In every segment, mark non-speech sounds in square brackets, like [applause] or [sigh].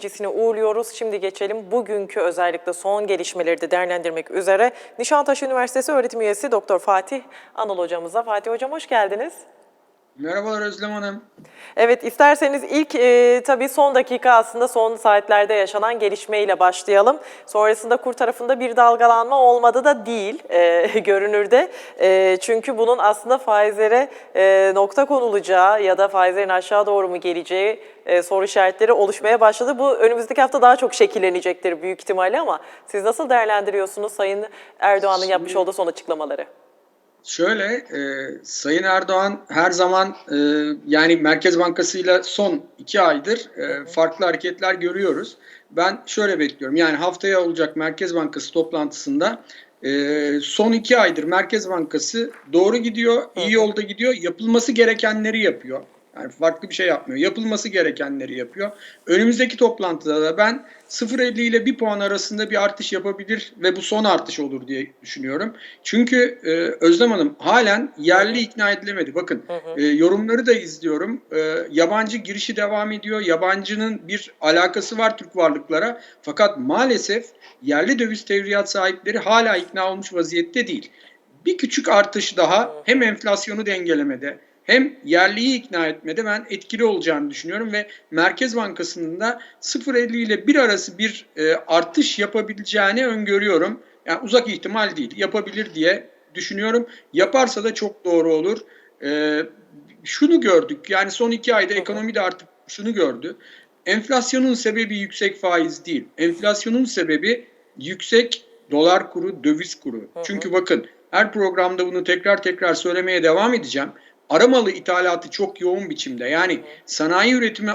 Cisine uğurluyoruz. Şimdi geçelim bugünkü özellikle son gelişmeleri de değerlendirmek üzere Nişantaşı Üniversitesi öğretim üyesi Doktor Fatih Anıl hocamıza. Fatih hocam hoş geldiniz. Merhabalar Özlem Hanım. Evet isterseniz ilk e, tabii son dakika aslında son saatlerde yaşanan gelişmeyle başlayalım. Sonrasında kur tarafında bir dalgalanma olmadı da değil e, [laughs] görünürde. E, çünkü bunun aslında faizlere e, nokta konulacağı ya da faizlerin aşağı doğru mu geleceği e, soru işaretleri oluşmaya başladı. Bu önümüzdeki hafta daha çok şekillenecektir büyük ihtimalle ama siz nasıl değerlendiriyorsunuz Sayın Erdoğan'ın yapmış olduğu son açıklamaları? Şöyle, e, Sayın Erdoğan her zaman e, yani Merkez Bankası'yla son iki aydır e, farklı hareketler görüyoruz. Ben şöyle bekliyorum. Yani haftaya olacak Merkez Bankası toplantısında e, son iki aydır Merkez Bankası doğru gidiyor, iyi yolda gidiyor, yapılması gerekenleri yapıyor. Yani farklı bir şey yapmıyor. Yapılması gerekenleri yapıyor. Önümüzdeki toplantıda da ben 0.50 ile 1 puan arasında bir artış yapabilir ve bu son artış olur diye düşünüyorum. Çünkü e, Özlem Hanım halen yerli ikna edilemedi. Bakın e, yorumları da izliyorum. E, yabancı girişi devam ediyor. Yabancının bir alakası var Türk varlıklara. Fakat maalesef yerli döviz tevriyat sahipleri hala ikna olmuş vaziyette değil. Bir küçük artış daha hem enflasyonu dengelemede hem yerliyi ikna etmede ben etkili olacağını düşünüyorum ve Merkez Bankası'nın da 0.50 ile 1 arası bir e, artış yapabileceğini öngörüyorum. Yani uzak ihtimal değil, yapabilir diye düşünüyorum. Yaparsa da çok doğru olur. E, şunu gördük, yani son iki ayda ekonomi de artık şunu gördü. Enflasyonun sebebi yüksek faiz değil. Enflasyonun sebebi yüksek dolar kuru, döviz kuru. Çünkü bakın her programda bunu tekrar tekrar söylemeye devam edeceğim aramalı ithalatı çok yoğun biçimde. Yani sanayi üretimi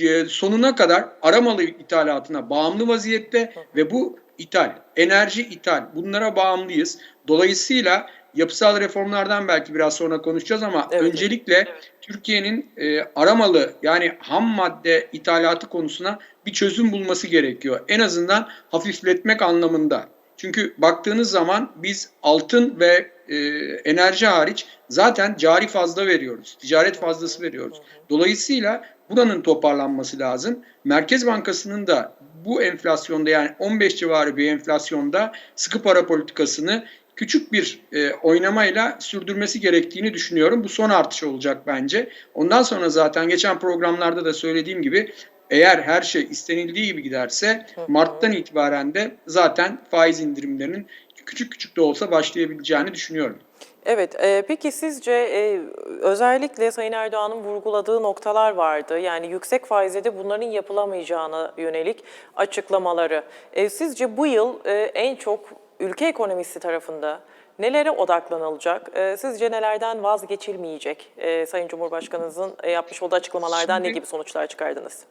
e, sonuna kadar aramalı ithalatına bağımlı vaziyette ve bu ithal, enerji ithal bunlara bağımlıyız. Dolayısıyla yapısal reformlardan belki biraz sonra konuşacağız ama Evet. öncelikle Evet. Türkiye'nin e, aramalı yani ham madde ithalatı konusuna bir çözüm bulması gerekiyor. En azından hafifletmek anlamında. Çünkü baktığınız zaman biz altın ve e, enerji hariç zaten cari fazla veriyoruz. Ticaret fazlası veriyoruz. Dolayısıyla buranın toparlanması lazım. Merkez Bankası'nın da bu enflasyonda yani 15 civarı bir enflasyonda sıkı para politikasını küçük bir e, oynamayla sürdürmesi gerektiğini düşünüyorum. Bu son artış olacak bence. Ondan sonra zaten geçen programlarda da söylediğim gibi eğer her şey istenildiği gibi giderse Mart'tan itibaren de zaten faiz indirimlerinin küçük küçük de olsa başlayabileceğini düşünüyorum. Evet, e, peki sizce e, özellikle Sayın Erdoğan'ın vurguladığı noktalar vardı. Yani yüksek faizle de bunların yapılamayacağına yönelik açıklamaları. E, sizce bu yıl e, en çok ülke ekonomisi tarafında nelere odaklanılacak? E, sizce nelerden vazgeçilmeyecek? E, Sayın Cumhurbaşkanınızın e, yapmış olduğu açıklamalardan ne Şimdi- gibi sonuçlar çıkardınız?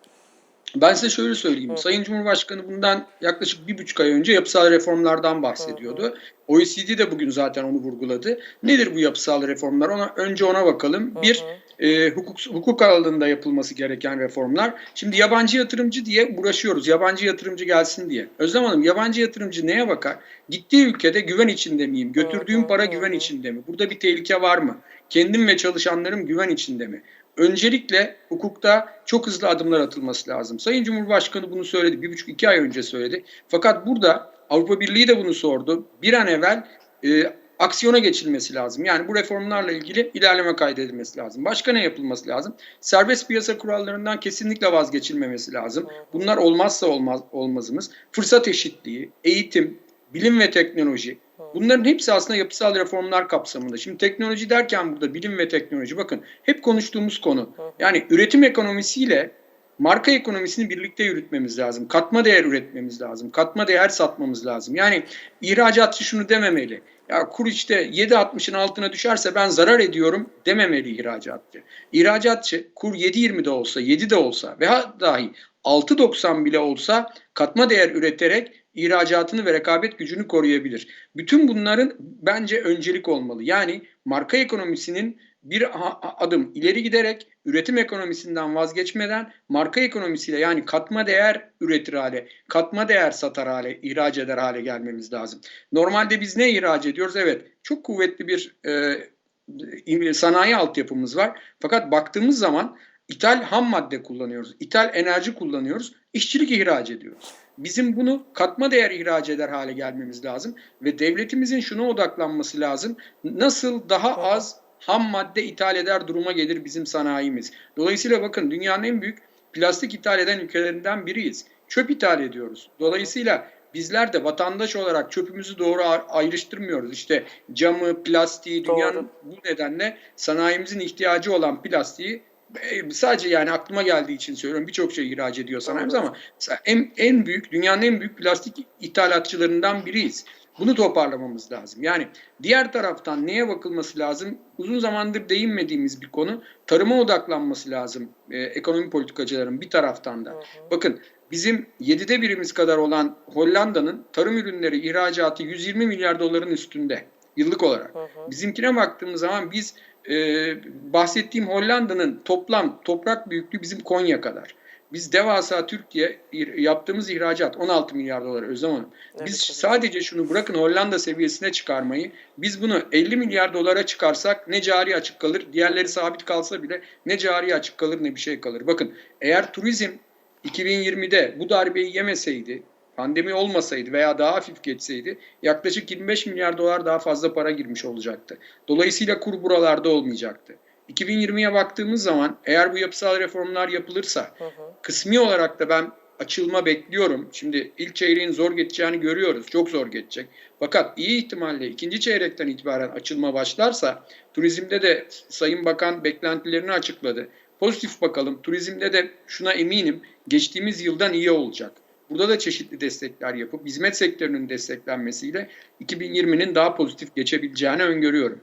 Ben size şöyle söyleyeyim. Sayın Cumhurbaşkanı bundan yaklaşık bir buçuk ay önce yapısal reformlardan bahsediyordu. OECD de bugün zaten onu vurguladı. Nedir bu yapısal reformlar? Ona önce ona bakalım. Bir, e, hukuk, hukuk alanında yapılması gereken reformlar. Şimdi yabancı yatırımcı diye uğraşıyoruz. Yabancı yatırımcı gelsin diye. Özlem Hanım yabancı yatırımcı neye bakar? Gittiği ülkede güven içinde miyim? Götürdüğüm para güven içinde mi? Burada bir tehlike var mı? Kendim ve çalışanlarım güven içinde mi? Öncelikle hukukta çok hızlı adımlar atılması lazım. Sayın Cumhurbaşkanı bunu söyledi. Bir buçuk iki ay önce söyledi. Fakat burada Avrupa Birliği de bunu sordu. Bir an evvel e, aksiyona geçilmesi lazım. Yani bu reformlarla ilgili ilerleme kaydedilmesi lazım. Başka ne yapılması lazım? Serbest piyasa kurallarından kesinlikle vazgeçilmemesi lazım. Bunlar olmazsa olmaz olmazımız. Fırsat eşitliği, eğitim, bilim ve teknoloji. Bunların hepsi aslında yapısal reformlar kapsamında. Şimdi teknoloji derken burada bilim ve teknoloji bakın hep konuştuğumuz konu. Yani üretim ekonomisiyle marka ekonomisini birlikte yürütmemiz lazım. Katma değer üretmemiz lazım. Katma değer satmamız lazım. Yani ihracatçı şunu dememeli. Ya kur işte 7.60'ın altına düşerse ben zarar ediyorum dememeli ihracatçı. İhracatçı kur 7.20'de olsa 7'de olsa veya dahi 6.90 bile olsa katma değer üreterek ihracatını ve rekabet gücünü koruyabilir. Bütün bunların bence öncelik olmalı. Yani marka ekonomisinin bir adım ileri giderek üretim ekonomisinden vazgeçmeden marka ekonomisiyle yani katma değer üretir hale, katma değer satar hale, ihraç eder hale gelmemiz lazım. Normalde biz ne ihraç ediyoruz? Evet, çok kuvvetli bir e, sanayi altyapımız var. Fakat baktığımız zaman ithal ham madde kullanıyoruz, ithal enerji kullanıyoruz, işçilik ihraç ediyoruz. Bizim bunu katma değer ihraç eder hale gelmemiz lazım ve devletimizin şuna odaklanması lazım. Nasıl daha az ham madde ithal eder duruma gelir bizim sanayimiz. Dolayısıyla bakın dünyanın en büyük plastik ithal eden ülkelerinden biriyiz. Çöp ithal ediyoruz. Dolayısıyla bizler de vatandaş olarak çöpümüzü doğru ayrıştırmıyoruz. İşte camı, plastiği dünyanın Doğru. bu nedenle sanayimizin ihtiyacı olan plastiği sadece yani aklıma geldiği için söylüyorum birçok şey ihraç ediyor sanayimiz ama en, en büyük dünyanın en büyük plastik ithalatçılarından biriyiz. Bunu toparlamamız lazım. Yani diğer taraftan neye bakılması lazım? Uzun zamandır değinmediğimiz bir konu tarıma odaklanması lazım e, ekonomi politikacıların bir taraftan da. Bakın bizim 7'de birimiz kadar olan Hollanda'nın tarım ürünleri ihracatı 120 milyar doların üstünde yıllık olarak. Bizimkine baktığımız zaman biz e, bahsettiğim Hollanda'nın toplam toprak büyüklüğü bizim Konya kadar. Biz devasa Türkiye yaptığımız ihracat 16 milyar dolar Özlem Hanım. Biz evet. sadece şunu bırakın Hollanda seviyesine çıkarmayı. Biz bunu 50 milyar dolara çıkarsak ne cari açık kalır, diğerleri sabit kalsa bile ne cari açık kalır ne bir şey kalır. Bakın eğer turizm 2020'de bu darbeyi yemeseydi, pandemi olmasaydı veya daha hafif geçseydi yaklaşık 25 milyar dolar daha fazla para girmiş olacaktı. Dolayısıyla kur buralarda olmayacaktı. 2020'ye baktığımız zaman eğer bu yapısal reformlar yapılırsa kısmi olarak da ben açılma bekliyorum. Şimdi ilk çeyreğin zor geçeceğini görüyoruz. Çok zor geçecek. Fakat iyi ihtimalle ikinci çeyrekten itibaren açılma başlarsa turizmde de Sayın Bakan beklentilerini açıkladı. Pozitif bakalım. Turizmde de şuna eminim geçtiğimiz yıldan iyi olacak. Burada da çeşitli destekler yapıp hizmet sektörünün desteklenmesiyle 2020'nin daha pozitif geçebileceğini öngörüyorum.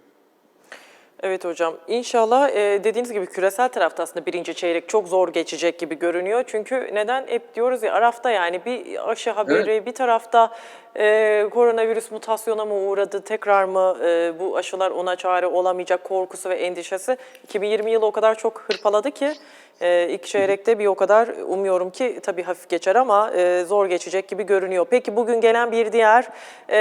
Evet hocam. İnşallah e, dediğiniz gibi küresel tarafta aslında birinci çeyrek çok zor geçecek gibi görünüyor. Çünkü neden hep diyoruz ya Araf'ta yani bir aşı haberi bir tarafta e, koronavirüs mutasyona mı uğradı tekrar mı e, bu aşılar ona çare olamayacak korkusu ve endişesi? 2020 yılı o kadar çok hırpaladı ki e, ilk çeyrekte bir o kadar umuyorum ki tabii hafif geçer ama e, zor geçecek gibi görünüyor. Peki bugün gelen bir diğer e,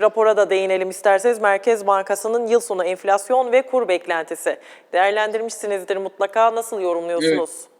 rapora da değinelim isterseniz. Merkez Bankası'nın yıl sonu enflasyon ve kur beklentisi. Değerlendirmişsinizdir mutlaka. Nasıl yorumluyorsunuz?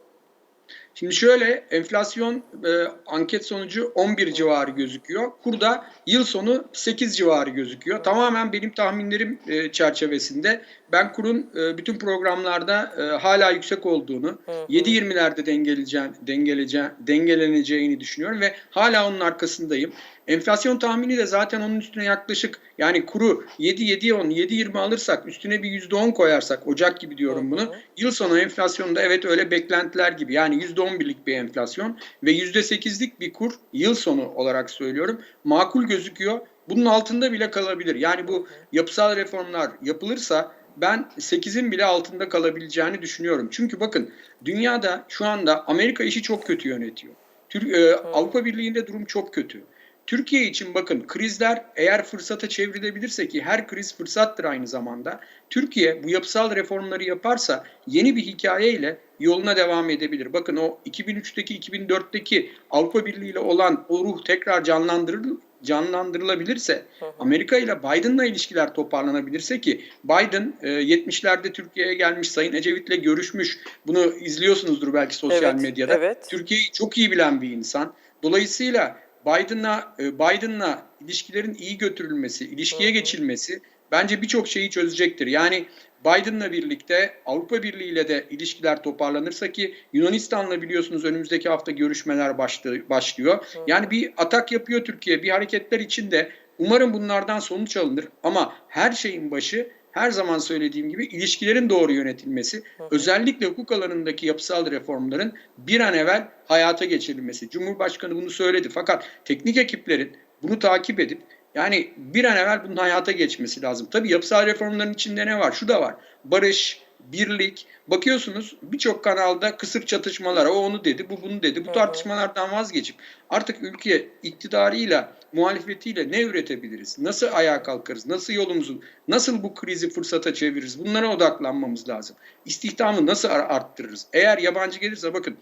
Şimdi şöyle enflasyon e, anket sonucu 11 civarı gözüküyor. Kurda yıl sonu 8 civarı gözüküyor. Tamamen benim tahminlerim e, çerçevesinde ben kurun e, bütün programlarda e, hala yüksek olduğunu, 7.20'lerde dengeleyeceğini, dengeleyeceğini, dengeleneceğini düşünüyorum ve hala onun arkasındayım. Enflasyon tahmini de zaten onun üstüne yaklaşık yani kuru 7 7 10 7 20 alırsak üstüne bir %10 koyarsak Ocak gibi diyorum bunu. Yıl sonu enflasyonda evet öyle beklentiler gibi. Yani %11'lik bir enflasyon ve %8'lik bir kur yıl sonu olarak söylüyorum. Makul gözüküyor. Bunun altında bile kalabilir. Yani bu yapısal reformlar yapılırsa ben 8'in bile altında kalabileceğini düşünüyorum. Çünkü bakın dünyada şu anda Amerika işi çok kötü yönetiyor. Tür- e, Avrupa Birliği'nde durum çok kötü. Türkiye için bakın krizler eğer fırsata çevrilebilirse ki her kriz fırsattır aynı zamanda. Türkiye bu yapısal reformları yaparsa yeni bir hikayeyle yoluna devam edebilir. Bakın o 2003'teki 2004'teki Avrupa Birliği ile olan o ruh tekrar canlandırıl canlandırılabilirse, Amerika ile Biden'la ilişkiler toparlanabilirse ki Biden e, 70'lerde Türkiye'ye gelmiş, Sayın Ecevit'le görüşmüş. Bunu izliyorsunuzdur belki sosyal Evet, medyada. evet. Türkiye'yi çok iyi bilen bir insan. Dolayısıyla Biden'la e, Biden'la ilişkilerin iyi götürülmesi, ilişkiye geçilmesi bence birçok şeyi çözecektir. Yani Biden'la birlikte Avrupa Birliği ile de ilişkiler toparlanırsa ki Yunanistan'la biliyorsunuz önümüzdeki hafta görüşmeler başlı- başlıyor. Yani bir atak yapıyor Türkiye, bir hareketler içinde. Umarım bunlardan sonuç alınır ama her şeyin başı her zaman söylediğim gibi ilişkilerin doğru yönetilmesi, özellikle hukuk alanındaki yapısal reformların bir an evvel hayata geçirilmesi. Cumhurbaşkanı bunu söyledi fakat teknik ekiplerin bunu takip edip yani bir an evvel bunun hayata geçmesi lazım. Tabii yapısal reformların içinde ne var? Şu da var. Barış, birlik. Bakıyorsunuz birçok kanalda kısır çatışmalar. O onu dedi, bu bunu dedi. Bu tartışmalardan vazgeçip artık ülke iktidarıyla, muhalefetiyle ne üretebiliriz? Nasıl ayağa kalkarız? Nasıl yolumuzu, nasıl bu krizi fırsata çeviririz? Bunlara odaklanmamız lazım. İstihdamı nasıl ar- arttırırız? Eğer yabancı gelirse bakın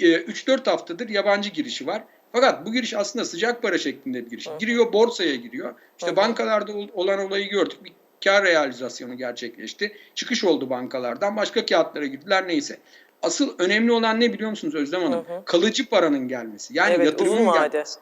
e, 3-4 haftadır yabancı girişi var. Fakat bu giriş aslında sıcak para şeklinde bir giriş. Giriyor borsaya giriyor. İşte bankalarda ol- olan olayı gördük. Bir kar realizasyonu gerçekleşti. Çıkış oldu bankalardan. Başka kağıtlara girdiler neyse. asıl önemli olan ne biliyor musunuz Özlem Hanım? Kalıcı paranın gelmesi. Yani Evet, yatırımın uzun vade. gelmesi.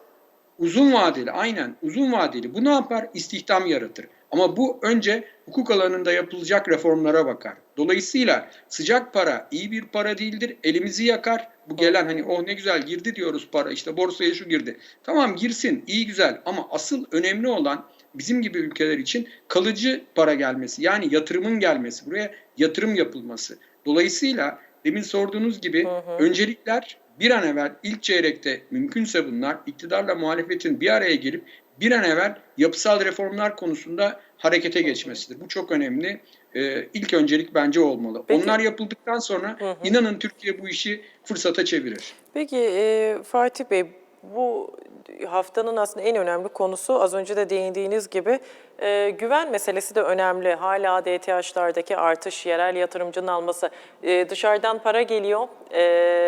Uzun vadeli aynen uzun vadeli. Bu ne yapar? İstihdam yaratır. Ama bu önce hukuk alanında yapılacak reformlara bakar. Dolayısıyla sıcak para iyi bir para değildir. Elimizi yakar. Bu gelen hani oh ne güzel girdi diyoruz para işte borsaya şu girdi. Tamam girsin iyi güzel ama asıl önemli olan bizim gibi ülkeler için kalıcı para gelmesi. Yani yatırımın gelmesi. Buraya yatırım yapılması. Dolayısıyla demin sorduğunuz gibi öncelikler bir an evvel ilk çeyrekte mümkünse bunlar iktidarla muhalefetin bir araya gelip bir an evvel yapısal reformlar konusunda harekete geçmesidir. Bu çok önemli. Ee, ilk öncelik bence olmalı. Peki. Onlar yapıldıktan sonra inanın Türkiye bu işi fırsata çevirir. Peki e, Fatih Bey bu haftanın aslında en önemli konusu az önce de değindiğiniz gibi e, güven meselesi de önemli. Hala DTH'lardaki artış, yerel yatırımcının alması. E, dışarıdan para geliyor, e,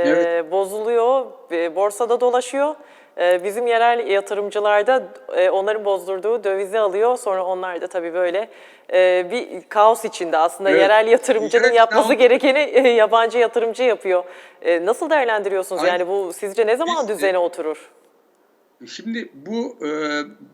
Evet. bozuluyor, e, borsada dolaşıyor. E, bizim yerel yatırımcılar da e, onların bozdurduğu dövizi alıyor. Sonra onlar da tabii böyle e, bir kaos içinde aslında Evet. yerel yatırımcının yapması kaos. gerekeni e, yabancı yatırımcı yapıyor. Nasıl değerlendiriyorsunuz? Aynen. Yani bu sizce ne zaman Biz- düzene oturur? Şimdi bu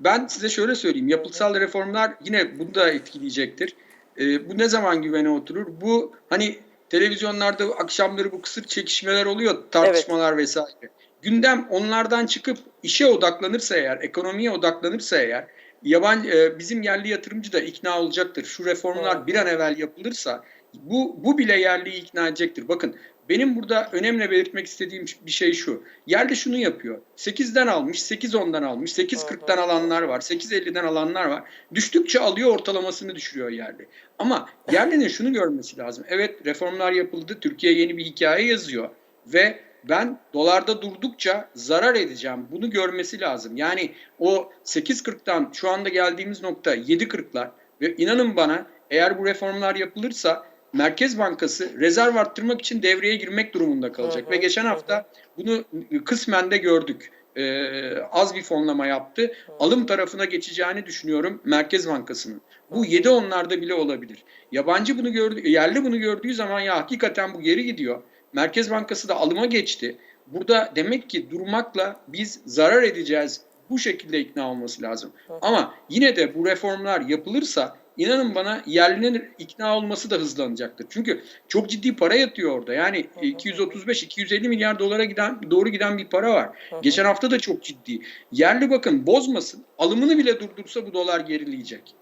ben size şöyle söyleyeyim. Yapısal reformlar yine bunu da etkileyecektir. Bu ne zaman güvene oturur? Bu hani televizyonlarda akşamları bu kısır çekişmeler oluyor, tartışmalar vesaire. Gündem onlardan çıkıp işe odaklanırsa eğer, ekonomiye odaklanırsa eğer, yabancı e, bizim yerli yatırımcı da ikna olacaktır. Şu reformlar bir an evvel yapılırsa bu bu bile yerliyi ikna edecektir. Bakın benim burada önemli belirtmek istediğim bir şey şu. Yerli şunu yapıyor. 8'den almış, 8-10'dan almış, 8-40'tan alanlar var, 8-50'den alanlar var. Düştükçe alıyor ortalamasını düşürüyor yerli. Ama yerlinin şunu görmesi lazım. Evet reformlar yapıldı. Türkiye yeni bir hikaye yazıyor. Ve ben dolarda durdukça zarar edeceğim. Bunu görmesi lazım. Yani o 8.40'tan şu anda geldiğimiz nokta 7.40'lar ve inanın bana eğer bu reformlar yapılırsa Merkez Bankası rezerv arttırmak için devreye girmek durumunda kalacak. Ve geçen hafta bunu kısmen de gördük. Ee, az bir fonlama yaptı. Alım tarafına geçeceğini düşünüyorum Merkez Bankası'nın. Bu 7 onlarda bile olabilir. Yabancı bunu gördü, yerli bunu gördüğü zaman ya hakikaten bu geri gidiyor. Merkez Bankası da alıma geçti. Burada demek ki durmakla biz zarar edeceğiz. Bu şekilde ikna olması lazım. Ama yine de bu reformlar yapılırsa inanın bana yerlinin ikna olması da hızlanacaktır. Çünkü çok ciddi para yatıyor orada. Yani 235-250 milyar dolara giden doğru giden bir para var. Geçen hafta da çok ciddi. Yerli bakın bozmasın. Alımını bile durdursa bu dolar gerileyecek.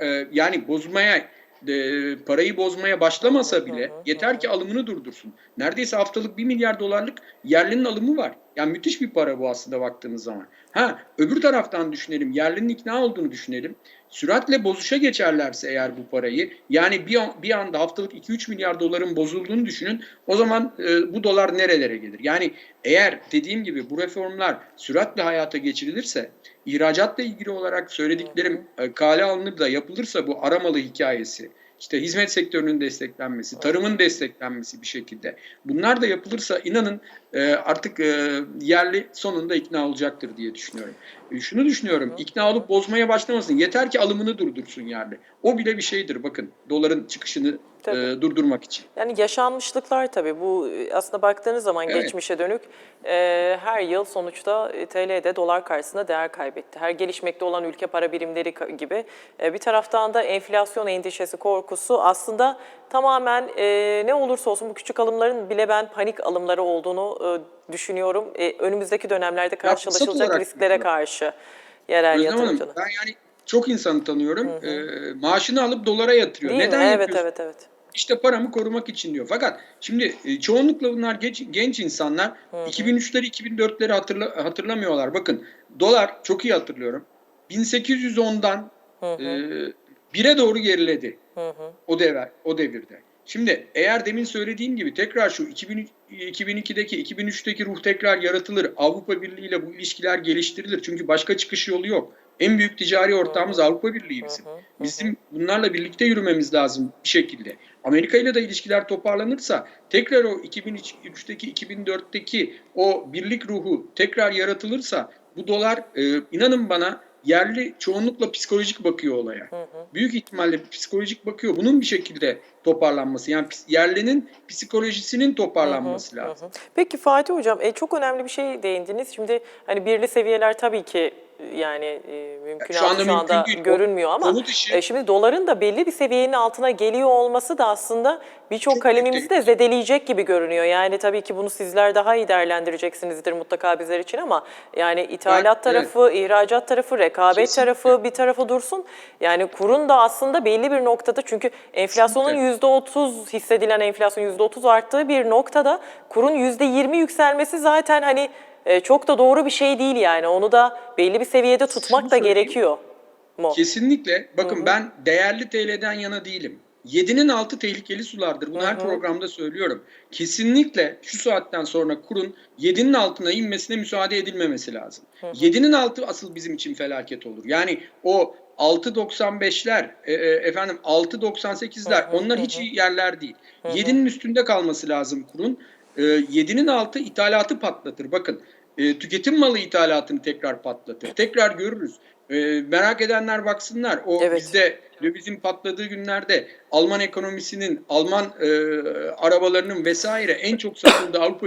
Ee, Yani bozmaya e, parayı bozmaya başlamasa bile yeter ki alımını durdursun. Neredeyse haftalık 1 milyar dolarlık yerlinin alımı var. Yani müthiş bir para bu aslında baktığınız zaman. Ha öbür taraftan düşünelim. Yerlinin ikna olduğunu düşünelim. Süratle bozuşa geçerlerse eğer bu parayı yani bir, bir anda haftalık 2-3 milyar doların bozulduğunu düşünün. O zaman e, bu dolar nerelere gelir? Yani eğer dediğim gibi bu reformlar süratle hayata geçirilirse ihracatla ilgili olarak söylediklerim e, kale alınır da yapılırsa bu aramalı hikayesi işte hizmet sektörünün desteklenmesi, tarımın desteklenmesi bir şekilde. Bunlar da yapılırsa inanın e, artık e, yerli sonunda ikna olacaktır diye düşünüyorum. Şunu düşünüyorum, ikna olup bozmaya başlamasın. Yeter ki alımını durdursun yerli. O bile bir şeydir bakın doların çıkışını e, durdurmak için. Yani yaşanmışlıklar tabii bu e, aslında baktığınız zaman Evet. geçmişe dönük e, her yıl sonuçta e, TL'de dolar karşısında değer kaybetti. Her gelişmekte olan ülke para birimleri gibi. E, bir taraftan da enflasyon endişesi, korkusu aslında tamamen e, ne olursa olsun bu küçük alımların bile ben panik alımları olduğunu e, düşünüyorum. E, önümüzdeki dönemlerde karşılaşılacak risklere karşı yerel Özlem Hanım yatırımcının. ben yani çok insanı tanıyorum. E, maaşını alıp dolara yatırıyor. Değil Neden mi? Evet, yapıyorsun? evet, evet. İşte paramı korumak için diyor. Fakat şimdi e, çoğunlukla bunlar genç, genç insanlar 2003'leri 2004'leri hatırla, hatırlamıyorlar. Bakın dolar çok iyi hatırlıyorum. 1810'dan e, bire doğru geriledi. O devir, o devirde. Şimdi eğer demin söylediğim gibi tekrar şu 2000, 2002'deki 2003'teki ruh tekrar yaratılır. Avrupa Birliği ile bu ilişkiler geliştirilir. Çünkü başka çıkış yolu yok. En büyük ticari ortağımız Avrupa Birliği bizim. Bizim bunlarla birlikte yürümemiz lazım bir şekilde. Amerika ile de ilişkiler toparlanırsa tekrar o 2003'teki 2004'teki o birlik ruhu tekrar yaratılırsa bu dolar e, inanın bana yerli çoğunlukla psikolojik bakıyor olaya. Büyük ihtimalle psikolojik bakıyor. Bunun bir şekilde toparlanması. Yani yerlinin psikolojisinin toparlanması lazım. Peki Fatih Hocam e, çok önemli bir şey değindiniz. Şimdi hani birli seviyeler tabii ki yani e, mümkün şu anda şu anda mümkün değil. Görünmüyor ama e, şimdi doların da belli bir seviyenin altına geliyor olması da aslında birçok Çok kalemimizi de zedeleyecek gibi görünüyor. Yani tabii ki bunu sizler daha iyi değerlendireceksinizdir mutlaka bizler için ama yani ithalat evet. tarafı, ihracat tarafı, rekabet Kesinlikle. tarafı bir tarafı dursun. Yani kurun da aslında belli bir noktada çünkü enflasyonun Kesinlikle. %30 hissedilen enflasyon %30 arttığı bir noktada kurun %20 yükselmesi zaten hani e, çok da doğru bir şey değil yani. Onu da belli bir seviyede tutmak Şunu da söyleyeyim. gerekiyor mu? Kesinlikle. Bakın ben değerli TL'den yana değilim. 7'nin altı tehlikeli sulardır. Bunu her programda söylüyorum. Kesinlikle şu saatten sonra kurun 7'nin altına inmesine müsaade edilmemesi lazım. 7'nin altı asıl bizim için felaket olur. Yani o 6.95'ler, e, e, efendim 6.98'ler onlar hiç iyi yerler değil. 7'nin üstünde kalması lazım kurun. E, 7'nin altı ithalatı patlatır. Bakın e, tüketim malı ithalatını tekrar patlatır. Tekrar görürüz. E, merak edenler baksınlar. O Evet. bizde dövizin patladığı günlerde Alman ekonomisinin, Alman e, arabalarının vesaire en çok satıldığı [coughs] Avrupa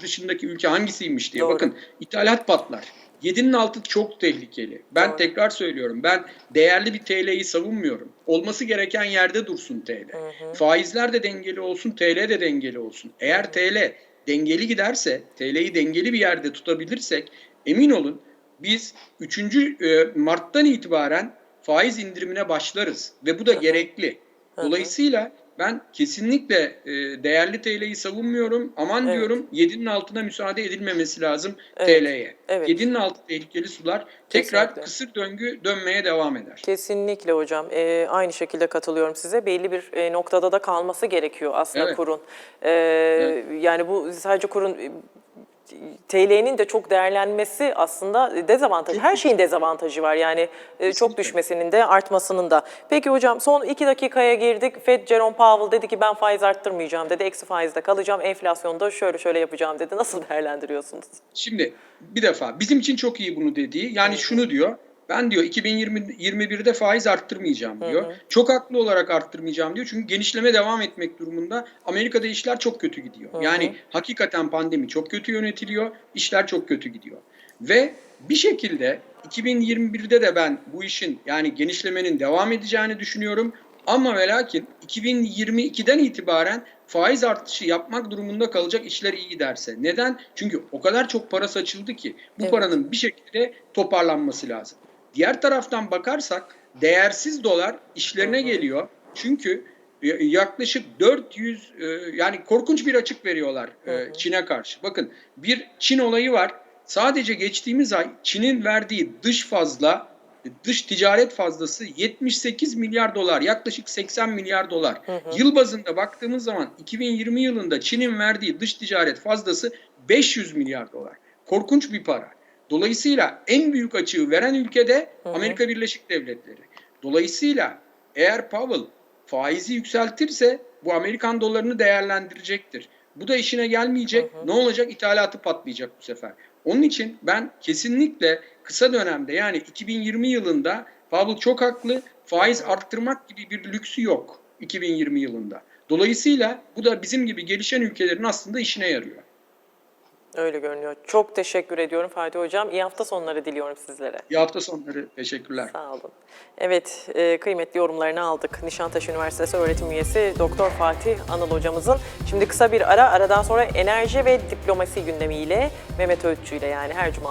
dışındaki ülke hangisiymiş diye. Doğru. Bakın ithalat patlar. 7'nin altı çok tehlikeli. Ben Doğru. tekrar söylüyorum. Ben değerli bir TL'yi savunmuyorum. Olması gereken yerde dursun TL. Faizler de dengeli olsun, TL de dengeli olsun. Eğer TL dengeli giderse, TL'yi dengeli bir yerde tutabilirsek emin olun biz 3. Mart'tan itibaren faiz indirimine başlarız ve bu da gerekli. Dolayısıyla ben kesinlikle e, değerli TL'yi savunmuyorum. Aman Evet. diyorum 7'nin altına müsaade edilmemesi lazım Evet, TL'ye. evet. 7'nin altı tehlikeli sular tekrar Kesinlikle. kısır döngü dönmeye devam eder. Kesinlikle hocam. Ee, aynı şekilde katılıyorum size. Belli bir e, noktada da kalması gerekiyor aslında Evet. kurun. Ee, Yani bu sadece kurun e, TL'nin de çok değerlenmesi aslında dezavantajı. Her şeyin dezavantajı var yani e, çok düşmesinin de artmasının da. Peki hocam son iki dakikaya girdik. Fed Jerome Powell dedi ki ben faiz arttırmayacağım dedi. Eksi faizde kalacağım. Enflasyonda şöyle şöyle yapacağım dedi. Nasıl değerlendiriyorsunuz? Şimdi bir defa bizim için çok iyi bunu dediği. Yani şunu diyor. Ben diyor 2021'de faiz arttırmayacağım diyor. Çok haklı olarak arttırmayacağım diyor. Çünkü genişleme devam etmek durumunda. Amerika'da işler çok kötü gidiyor. Yani hakikaten pandemi çok kötü yönetiliyor. işler çok kötü gidiyor. Ve bir şekilde 2021'de de ben bu işin yani genişlemenin devam edeceğini düşünüyorum. Ama ve lakin 2022'den itibaren faiz artışı yapmak durumunda kalacak işler iyi giderse. Neden? Çünkü o kadar çok para saçıldı ki bu Evet. paranın bir şekilde toparlanması lazım. Diğer taraftan bakarsak değersiz dolar işlerine geliyor. Çünkü y- yaklaşık 400 e, yani korkunç bir açık veriyorlar e, Çin'e karşı. Bakın bir Çin olayı var. Sadece geçtiğimiz ay Çin'in verdiği dış fazla dış ticaret fazlası 78 milyar dolar, yaklaşık 80 milyar dolar. Yıl bazında baktığımız zaman 2020 yılında Çin'in verdiği dış ticaret fazlası 500 milyar dolar. Korkunç bir para. Dolayısıyla en büyük açığı veren ülkede Amerika Birleşik Devletleri. Dolayısıyla eğer Powell faizi yükseltirse bu Amerikan dolarını değerlendirecektir. Bu da işine gelmeyecek. Ne olacak? İthalatı patlayacak bu sefer. Onun için ben kesinlikle kısa dönemde yani 2020 yılında Powell çok haklı. Faiz arttırmak gibi bir lüksü yok 2020 yılında. Dolayısıyla bu da bizim gibi gelişen ülkelerin aslında işine yarıyor. Öyle görünüyor. Çok teşekkür ediyorum Fatih Hocam. İyi hafta sonları diliyorum sizlere. İyi hafta sonları. Teşekkürler. Sağ olun. Evet, e, kıymetli yorumlarını aldık. Nişantaşı Üniversitesi öğretim üyesi Doktor Fatih Anıl hocamızın. Şimdi kısa bir ara, aradan sonra enerji ve diplomasi gündemiyle Mehmet Öğütçü ile yani her cuma